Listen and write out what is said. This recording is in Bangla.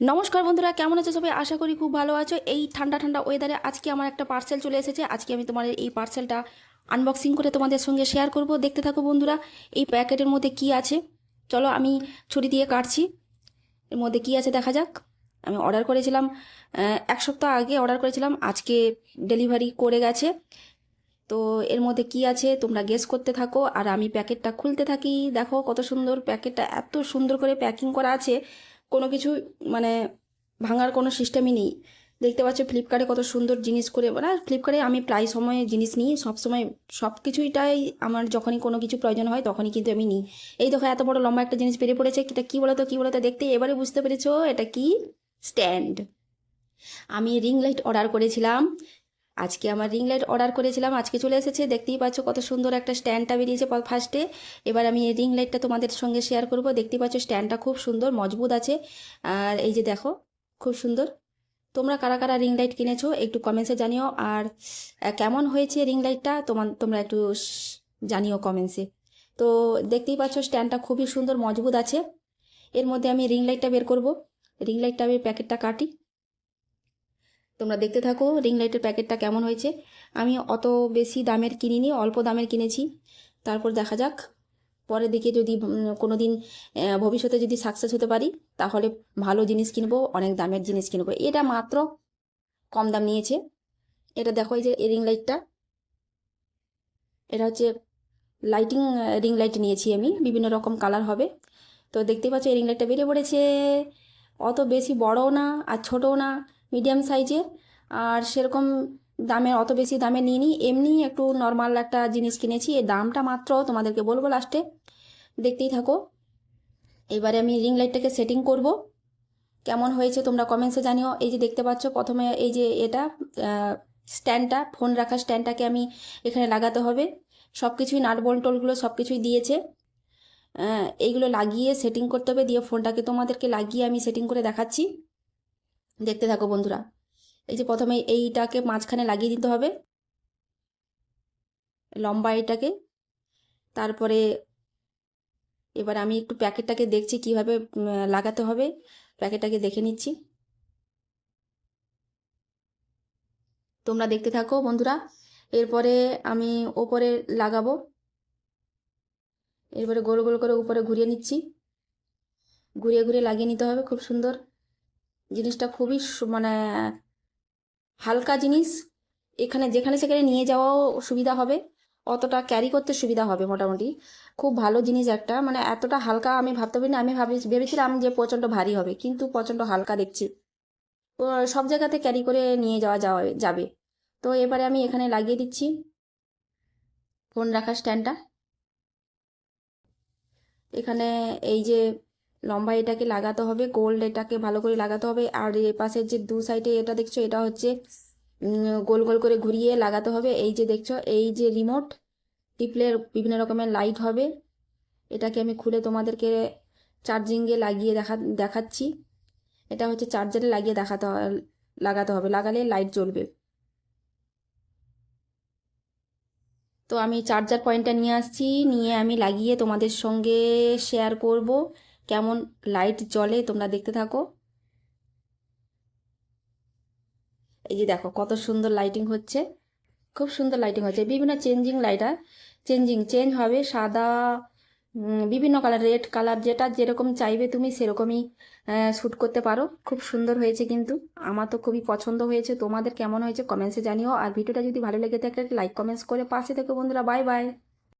নমস্কার বন্ধুরা, কেমন আছো সবাই? আশা করি খুব ভালো আছো। এই ঠান্ডা ঠান্ডা ওয়েদারে আজকে আমার একটা পার্সেল চলে এসেছে। আজকে আমি তোমাদের এই পার্সেলটা আনবক্সিং করে তোমাদের সঙ্গে শেয়ার করব। দেখতে থাকো বন্ধুরা, এই প্যাকেটের মধ্যে কি আছে? চলো আমি ছুরি দিয়ে কাটছি। এর মধ্যে কি আছে দেখা যাক। আমি অর্ডার করেছিলাম এক সপ্তাহ আগে অর্ডার করেছিলাম। আজকে ডেলিভারি করে গেছে। তো এর মধ্যে কি আছে তোমরা গেস করতে থাকো। আর আমি প্যাকেটটা খুলতে থাকি। দেখো কত সুন্দর প্যাকেটটা এত সুন্দর করে প্যাকিং করা আছে। কোনো কিছু মানে ভাঙার কোনো সিস্টেমই নেই। দেখতে পাচ্ছ ফ্লিপকার্টে কত সুন্দর জিনিস করে মানে ফ্লিপকার্টে আমি প্রায় সময় জিনিস নিই, সব সময় সব কিছুইটাই আমার যখনই কোনো কিছু প্রয়োজন হয় তখনই কিন্তু আমি নিই। এই দেখো এত বড় লম্বা একটা জিনিস বেরিয়ে পড়েছে, এটা কী বলতো কী বলতো দেখতে এবারে বুঝতে পেরেছ, এটা কি? স্ট্যান্ড আমি রিং লাইট অর্ডার করেছিলাম আজকে আমার রিং লাইট অর্ডার করেছিলাম, আজকে চলে এসেছে, দেখতেই পাচ্ছ কত সুন্দর একটা স্ট্যান্ডটা বেরিয়েছে ফার্স্টে এবার আমি এই রিং লাইটটা তোমাদের সঙ্গে শেয়ার করব, দেখতেই পাচ্ছ স্ট্যান্ডটা খুব সুন্দর, মজবুত আছে। আর এই যে দেখো, খুব সুন্দর। তোমরা কারা কারা রিং লাইট কিনেছো একটু কমেন্টসে জানিও, আর কেমন হয়েছে রিং লাইটটা তোমার, তোমরা একটু জানিও কমেন্টসে তো দেখতেই পাচ্ছ স্ট্যান্ডটা খুবই সুন্দর, মজবুত আছে। এর মধ্যে আমি রিং লাইটটা বের করব। রিং লাইটটা আমি প্যাকেটটা কাটি। তোমরা দেখতে থাকো রিং লাইটের প্যাকেটটা কেমন হয়েছে। আমি অত বেশি দামের কিনিনি, অল্প দামের কিনেছি। তারপর দেখা যাক। পরের দিকে যদি কোনো দিন ভবিষ্যতে যদি সাকসেস হতে পারি, তাহলে ভালো জিনিস কিনবো, অনেক দামের জিনিস কিনবো। এটা মাত্র কম দাম নিয়েছে। এটা দেখো এই যে রিং লাইটটা এটা হচ্ছে লাইটিং রিং লাইট নিয়েছি আমি। বিভিন্ন রকম কালার হবে। তো দেখতে পাচ্ছ, এই রিং লাইটটা বেরিয়ে পড়েছে। অত বেশি বড়ও না আর ছোটও না। মিডিয়াম সাইজের। আর সেরকম দামে অত বেশি দামে নিইনি। এমনি একটু নর্মাল একটা জিনিস কিনেছি। এর দামটা মাত্র তোমাদেরকে বলব লাস্টে দেখতেই থাকো। এবারে আমি রিং লাইটটাকে সেটিং করব। কেমন হয়েছে তোমরা কমেন্টসে জানিও। এই যে দেখতে পাচ্ছ, প্রথমে এই যে এটা স্ট্যান্ডটা ফোন রাখার স্ট্যান্ডটাকে আমি এখানে লাগাতে হবে। সব কিছুই নাট বল্টলগুলো সব কিছুই দিয়েছে এইগুলো লাগিয়ে সেটিং করতে হবে। দিয়ে ফোনটাকে তোমাদেরকে লাগিয়ে আমি সেটিং করে দেখাচ্ছি। দেখতে থাকো বন্ধুরা। এই যে প্রথমে এইটাকে মাঝখানে লাগিয়ে দিতে হবে। লম্বা এটাকে তারপরে এবার আমি একটু প্যাকেটটাকে দেখছি কীভাবে লাগাতে হবে। প্যাকেটটাকে দেখে নিচ্ছি। তোমরা দেখতে থাকো বন্ধুরা। এরপরে আমি ওপরে লাগাবো। এরপরে গোল গোল করে উপরে ঘুরিয়ে নিচ্ছি। ঘুরিয়ে ঘুরিয়ে লাগিয়ে নিতে হবে খুব সুন্দর। জিনিসটা খুবই মানে হালকা জিনিস। এখানে, যেখানে সেখানে নিয়ে যাওয়াও সুবিধা হবে, অতটা ক্যারি করতে সুবিধা হবে মোটামুটি। খুব ভালো জিনিস একটা মানে এতটা হালকা আমি ভাবতে পারিনি, আমি ভাবি, ভেবেছিলাম যে প্রচণ্ড ভারী হবে, কিন্তু প্রচণ্ড হালকা দেখছি। সব জায়গাতে ক্যারি করে নিয়ে যাওয়া যাওয়া, যাবে। তো এবারে আমি এখানে লাগিয়ে দিচ্ছি। ফোন রাখার স্ট্যান্ডটা এখানে এই যে লম্বা এটাকে লাগাতে হবে, গোল্ড এটাকে ভালো করে লাগাতে হবে। আর এ পাশের যে দু সাইডে এটা দেখছ, এটা হচ্ছে গোল গোল করে ঘুরিয়ে লাগাতে হবে। এই যে দেখছ, এই যে রিমোট টিপলে বিভিন্ন রকমের লাইট হবে। এটাকে আমি খুলে তোমাদেরকে চার্জিংয়ে লাগিয়ে দেখা, দেখাচ্ছি। এটা হচ্ছে চার্জারে লাগিয়ে দেখাতে লাগাতে হবে। লাগালে লাইট জ্বলবে। তো আমি চার্জার পয়েন্টটা নিয়ে আসছি। নিয়ে আমি লাগিয়ে তোমাদের সঙ্গে শেয়ার করব। কেমন লাইট জ্বলে তোমরা দেখতে থাকো। এই যে দেখো, কত সুন্দর লাইটিং হচ্ছে। খুব সুন্দর লাইটিং হচ্ছে। বিভিন্ন চেঞ্জিং লাইটার চেঞ্জিং চেঞ্জ হবে। সাদা বিভিন্ন কালার রেড কালার যেটা যেরকম চাইবে তুমি সেরকমই শ্যুট করতে পারো। খুব সুন্দর হয়েছে কিন্তু। আমার তো খুবই পছন্দ হয়েছে। তোমাদের কেমন হয়েছে কমেন্টসে জানিও। আর ভিডিওটা যদি ভালো লেগে থাকে লাইক কমেন্টস করে পাশে থেকে বন্ধুরা বাই বাই